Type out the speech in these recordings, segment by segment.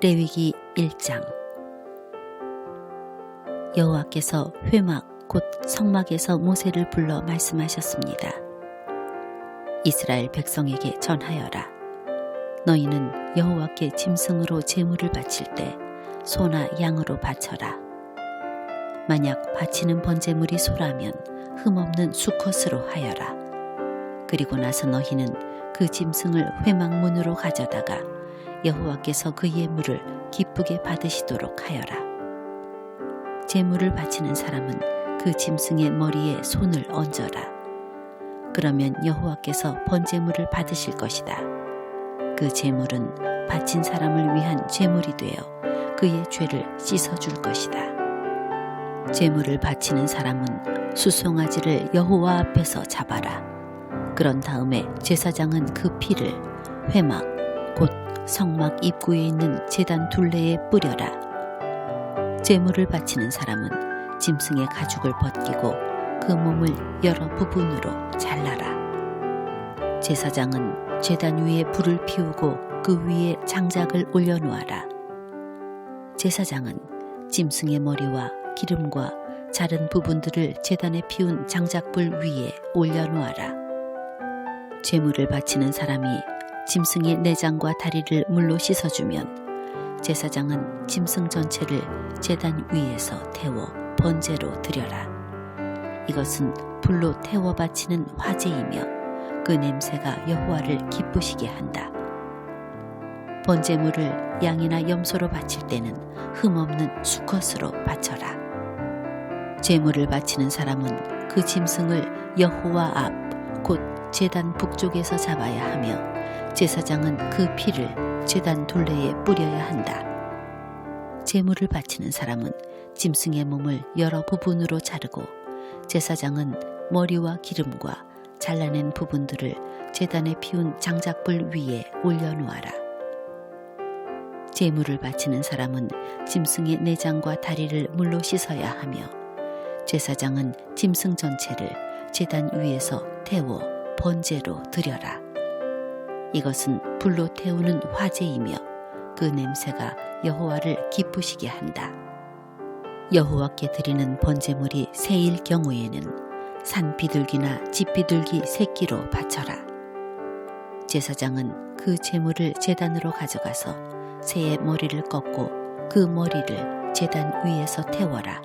레위기 1장 여호와께서 회막 곧 성막에서 모세를 불러 말씀하셨습니다. 이스라엘 백성에게 전하여라. 너희는 여호와께 짐승으로 제물을 바칠 때 소나 양으로 바쳐라. 만약 바치는 번제물이 소라면 흠없는 수컷으로 하여라. 그리고 나서 너희는 그 짐승을 회막문으로 가져다가 여호와께서 그 예물을 기쁘게 받으시도록 하여라. 제물을 바치는 사람은 그 짐승의 머리에 손을 얹어라. 그러면 여호와께서 번제물을 받으실 것이다. 그 제물은 바친 사람을 위한 제물이 되어 그의 죄를 씻어줄 것이다. 제물을 바치는 사람은 수송아지를 여호와 앞에서 잡아라. 그런 다음에 제사장은 그 피를 회막 곧 성막 입구에 있는 제단 둘레에 뿌려라. 제물을 바치는 사람은 짐승의 가죽을 벗기고 그 몸을 여러 부분으로 잘라라. 제사장은 제단 위에 불을 피우고 그 위에 장작을 올려놓아라. 제사장은 짐승의 머리와 기름과 자른 부분들을 제단에 피운 장작불 위에 올려놓아라. 제물을 바치는 사람이 짐승의 내장과 다리를 물로 씻어주면 제사장은 짐승 전체를 제단 위에서 태워 번제로 드려라. 이것은 불로 태워 바치는 화제이며 그 냄새가 여호와를 기쁘시게 한다. 번제물을 양이나 염소로 바칠 때는 흠없는 수컷으로 바쳐라. 제물을 바치는 사람은 그 짐승을 여호와 앞 곧 제단 북쪽에서 잡아야 하며 제사장은 그 피를 제단 둘레에 뿌려야 한다. 제물을 바치는 사람은 짐승의 몸을 여러 부분으로 자르고 제사장은 머리와 기름과 잘라낸 부분들을 제단에 피운 장작불 위에 올려놓아라. 제물을 바치는 사람은 짐승의 내장과 다리를 물로 씻어야 하며 제사장은 짐승 전체를 제단 위에서 태워 번제로 드려라. 이것은 불로 태우는 화제이며 그 냄새가 여호와를 기쁘시게 한다. 여호와께 드리는 번제물이 새일 경우에는 산 비둘기나 집 비둘기 새끼로 바쳐라. 제사장은 그 제물을 제단으로 가져가서 새의 머리를 꺾고 그 머리를 제단 위에서 태워라.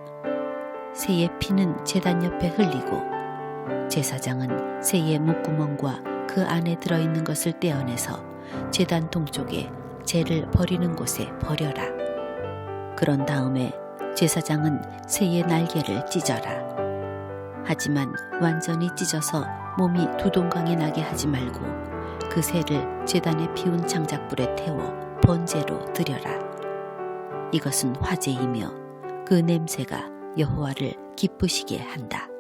새의 피는 제단 옆에 흘리고 제사장은 새의 목구멍과 그 안에 들어있는 것을 떼어내서 제단 동쪽에 재를 버리는 곳에 버려라. 그런 다음에 제사장은 새의 날개를 찢어라. 하지만 완전히 찢어서 몸이 두 동강이 나게 하지 말고 그 새를 제단에 피운 장작불에 태워 번제로 드려라. 이것은 화제이며 그 냄새가 여호와를 기쁘시게 한다.